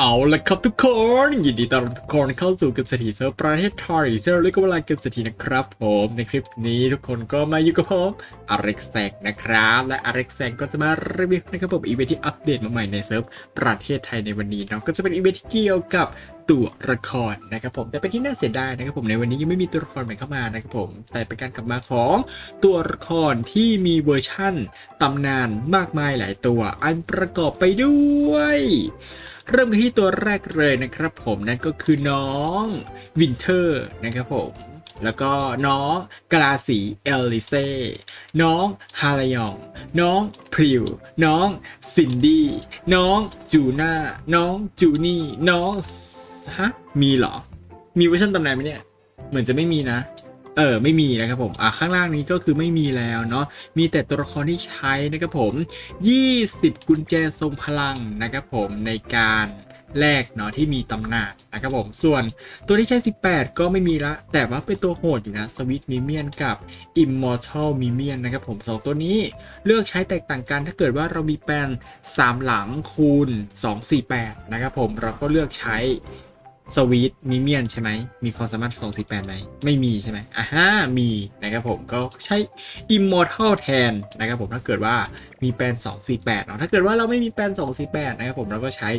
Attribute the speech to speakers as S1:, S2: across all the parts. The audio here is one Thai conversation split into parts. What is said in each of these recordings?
S1: เอาละครับทุกคนยินดีต้อนรับทุกคนเข้าสู่เกษตรเซิร์ฟประเทศไทยที่เราเรียกว่าเวลาเกษตรนะครับ ผมในคลิปนี้ทุกคนก็มาอยู่กับผมอเร็กแซกนะครับ และอเร็กแซกก็จะมารีวิวนะครับผมอีเวนท์ที่อัปเดตมาใหม่ในเซิร์ฟประเทศไทยในวันนี้เนาะก็จะเป็นอีเวนท์ที่เกี่ยวกับ ตัวละครนะครับผมแต่เป็นที่น่าเสียดายนะครับผมในวันนี้ยังไม่มีตัวละครใหม่เข้ามานะครับผมแต่เป็นการกลับมาของตัวละครที่มีเวอร์ชั่นตำนานมากมายหลายตัว อันประกอบไปด้วย เริ่มกันที่ตัวแรกเลยนะครับผมนั่นก็คือน้องวินเทอร์นะครับผมแล้วก็น้องกลาสีเอลิเซ่ น้องฮาลยอง น้องพริว น้องซินดี้ น้องจูน่า น้องจูนี่ น้อง ฮะมีเหรอ มีเวอร์ชันตำนานไหมเนี่ย เหมือนจะไม่มีนะ เออ ไม่มีนะครับผม อะ ข้างล่างนี้ก็คือไม่มีแล้วเนาะ มีแต่ตัวละครที่ใช้นะครับผม 20 กุญแจทรงพลังนะครับผมในการแลกเนาะที่มีตำนานนะครับผม ส่วนตัวที่ใช้ 18 ก็ไม่มีละ แต่ว่าเป็นตัวโหดอยู่นะสวิตมิเมียนกับ Immortal มิเมียนนะครับผมสองตัวนี้เลือกใช้แตกต่างกันถ้าเกิดว่าเรามีแปลน3 หลังคูณ 248 นะครับผม เราก็เลือกใช้ สวีทมิเมียนใช่ไหม มีความสามารถ248ไหม ไม่มีใช่ไหมอ่าฮะมีนะครับผมก็ใช้ Immortal แทนนะครับผมถ้าเกิดว่ามีแปลน248เนาะถ้าเกิดว่าเราไม่มีแปลน248นะครับผมเราก็ใช้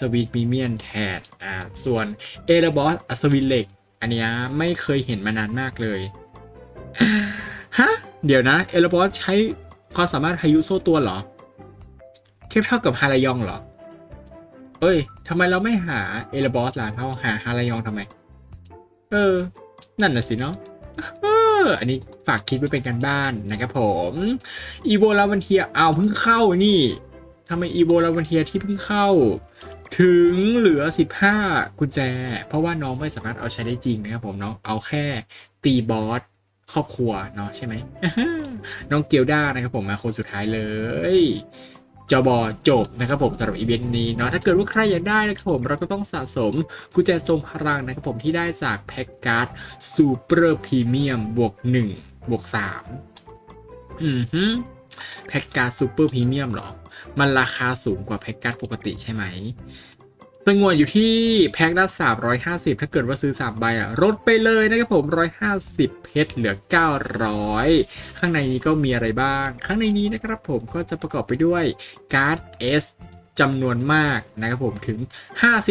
S1: สวีทมิเมียนแทนอ่าส่วนเอเ b บอสอัศวินเหล็ก อันนี้ไม่เคยเห็นมานานมากเลยฮะเดี๋ยวนะเอเลบอสใช้ความสามารถพายุโซ่ตัวเหรอเทียบเท่ากับฮารายองเหรอ เอ้ยทำไมเราไม่หาเอลบอสล่ะเราหาฮารายองทำไม เออ นั่นน่ะสิเนาะอันนี้ฝากคิดไว้เป็นการบ้านนะครับผมอีโวลาวันเทียเอาเพิ่งเข้านี่ทำไมอีโวลาวันเทียที่เพิ่งเข้า ถึงเหลือ 15 กุญแจ เพราะว่าน้องไม่สามารถเอาใช้ได้จริงนะครับผมเนาะเอาแค่ตีบอสครอบครัวเนาะใช่ไหมน้องเกียวด้านะครับผมมาคนสุดท้ายเลย จบจบนะครับผมสำหรับอีเวนต์นี้เนาะถ้าเกิดว่าใครอยากได้นะครับผมเราก็ต้องสะสมกุญแจทรงพลังนะครับผมที่ได้จากแพ็กการ์ดซูเปอร์พรีเมียมบวก1บวก3อือฮึแพ็กการ์ดซูเปอร์พรีเมียมหรอ มันราคาสูงกว่าแพ็กการ์ดปกติใช่ไหม สงวนอยู่ที่แพ็คละ350 ถ้าเกิดว่าซื้อ 3 ใบอะลดไปเลยนะครับผม 150 เพชรเหลือ 900 ข้างในนี้ก็มีอะไรบ้าง ข้างในนี้นะครับผมก็จะประกอบไปด้วยการ์ด S จำนวนมากนะครับผมถึง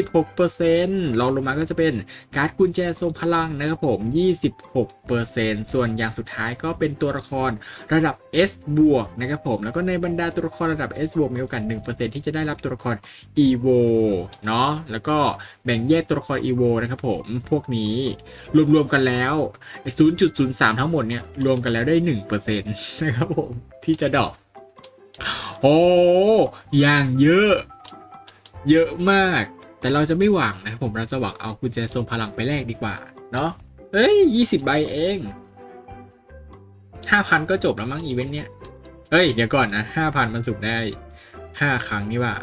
S1: 56%รองลงมาก็จะเป็นการ์ดกุญแจทรงพลังนะครับผม 26%ส่วนอย่างสุดท้ายก็เป็นตัวละครระดับ S บวกนะครับผม แล้วก็ในบรรดาตัวละครระดับ S บวกมีโอกาส 1%ที่จะได้รับตัวละคร EVO เนาะแล้วก็แบ่งแยกตัวละคร EVO นะครับผม พวกนี้ รวมๆกันแล้ว 0.03 ทั้งหมดเนี่ย รวมกันแล้วได้ 1%นะครับผม ที่จะดรอก โอ้อย่างเยอะ เยอะมาก แต่เราจะไม่หวังนะครับผมเราจะหวังเอากุญแจทรงพลังไปแลกดีกว่า เนาะเอ้ยยี่สิบใบเองห้าพันก็จบแล้วมั้งอีเวนต์เนี้ยเอ้ย เดี๋ยวก่อนนะห้าพันมันสุ่มได้ห้าครั้งนี่ว่า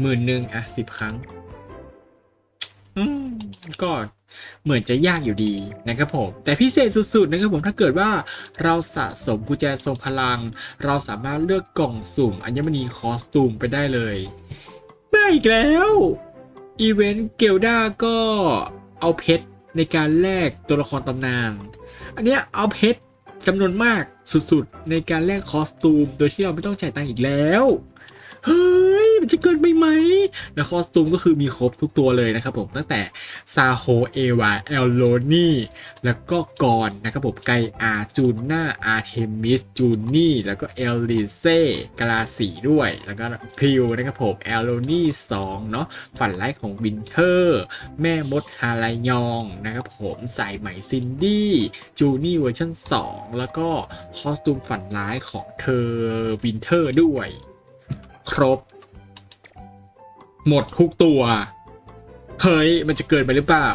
S1: หมื่นหนึ่งอะสิบครั้ง อืมก็ เหมือนจะยากอยู่ดีนะครับผม แต่พิเศษสุดๆนะครับผมถ้าเกิดว่าเราสะสมกุญแจทรงพลัง เราสามารถเลือกกล่องสุ่มอัญมณีคอสตูมไปได้เลยได้อีกแล้วอีเวนต์เกลดาก็เอาเพชรในการแลกตัวละครตำนาน อันเนี้ยเอาเพชรจำนวนมากสุดๆ ในการแลกคอสตูม โดยที่เราไม่ต้องจ่ายตังค์อีกแล้ว จะเกินไปไหม แล้วคอสตูมก็คือมีครบทุกตัวเลยนะครับผมตั้งแต่ซาโฮเอวาเอลโลนี่แล้วก็กอนนะครับผมไกอาจูน่าอาร์เทมิสจูนี่แล้วก็เอลลิเซ่กาลาสีด้วย แล้วก็พิวนะครับผมเอลโลนี่สองเนาะฝันไลท์ของวินเทอร์ แม่มดฮาลายองนะครับผมสายไหมซินดี้จูนี่เวอร์ชัน2 แล้วก็คอสตูมฝันร้ายของเธอวินเทอร์ด้วย ครบ หมดทุกตัว เฮ้ย มันจะเกินไปหรือเปล่า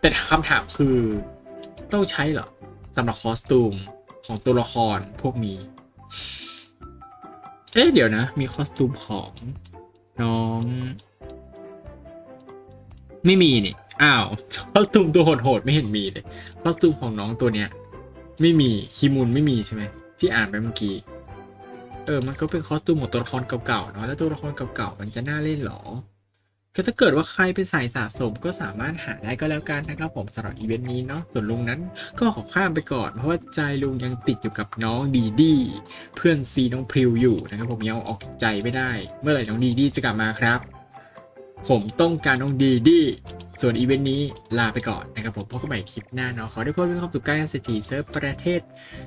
S1: แต่คำถามคือ ต้องใช้เหรอสำหรับคอสตูมของตัวละครพวกนี้ เอ๊ะ เดี๋ยวนะ มีคอสตูมของน้อง ไม่มีนี่ อ้าว คอสตูมตัวโหดๆไม่เห็นมีเลย คอสตูมของน้องตัวเนี้ย ไม่มีคิมุนไม่มีใช่ไหมที่อ่านไปเมื่อกี้ เออ มันก็เป็นคอสตูมของตัวละครเก่าๆเนาะ แล้วตัวละครเก่าๆ มันจะน่าเล่นหรอ ก็ถ้าเกิดว่าใครเป็นสายสะสมก็สามารถหาได้ก็แล้วกันนะครับผมสำหรับอีเวนต์นี้เนาะ ส่วนลุงนั้นก็ขอข้ามไปก่อน เพราะว่าใจลุงยังติดอยู่กับน้องดีดีเพื่อนซีน้องพริวอยู่นะครับผมยังเอาออกจากใจไม่ได้ เมื่อไหร่น้องดีดีจะกลับมาครับ ผมต้องการน้องดีดี ส่วนอีเวนต์นี้ลาไปก่อนนะครับผมพบกันใหม่คลิปหน้าเนาะขอให้ทุกคนมีความสุขการเศรษฐีเซิร์ฟประเทศ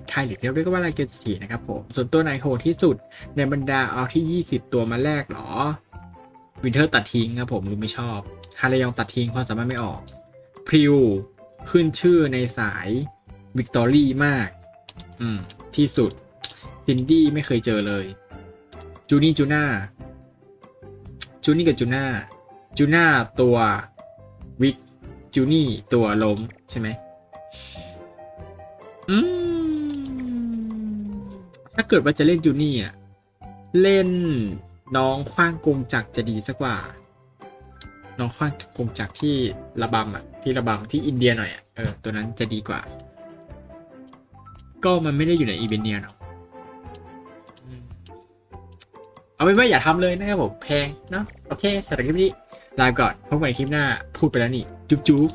S1: ไทยหรือเรียกว่าลายเกมเศรษฐีนะครับผม ส่วนตัวไหนโหดที่สุดในบรรดาเอาที่ 20 ตัวมาแลกเหรอวินเทอร์ตัดทิ้งครับผมลุงไม่ชอบฮาเลยองตัดทิ้งความสามารถไม่ออกพริวขึ้นชื่อในสายวิกตอรี่มาก อืม ที่สุดซินดี้ไม่เคยเจอเลย จูนี่จูน่าจูนี่กับจูน่า จูน่าตัววิกจูนี่ตัวล้มใช่ไหมอืมถ้าเกิดว่าจะเล่นจูนี่อะ เล่นน้องคว้างกงจักรจะดีสักกว่า น้องคว้างกงจักรที่ระบำอะ ที่ระบำที่อินเดียหน่อยอะ เออ ตัวนั้นจะดีกว่า ก็มันไม่ได้อยู่ในอีเวนเนียเนาะเอาเป็นว่าอย่าทำเลยนะครับผม แพงเนาะ โอเคสำหรับคลิปนี้ ลาไปก่อนพบกันใหม่คลิปหน้าพูดไปแล้วนี่ จุ๊บจุ๊บ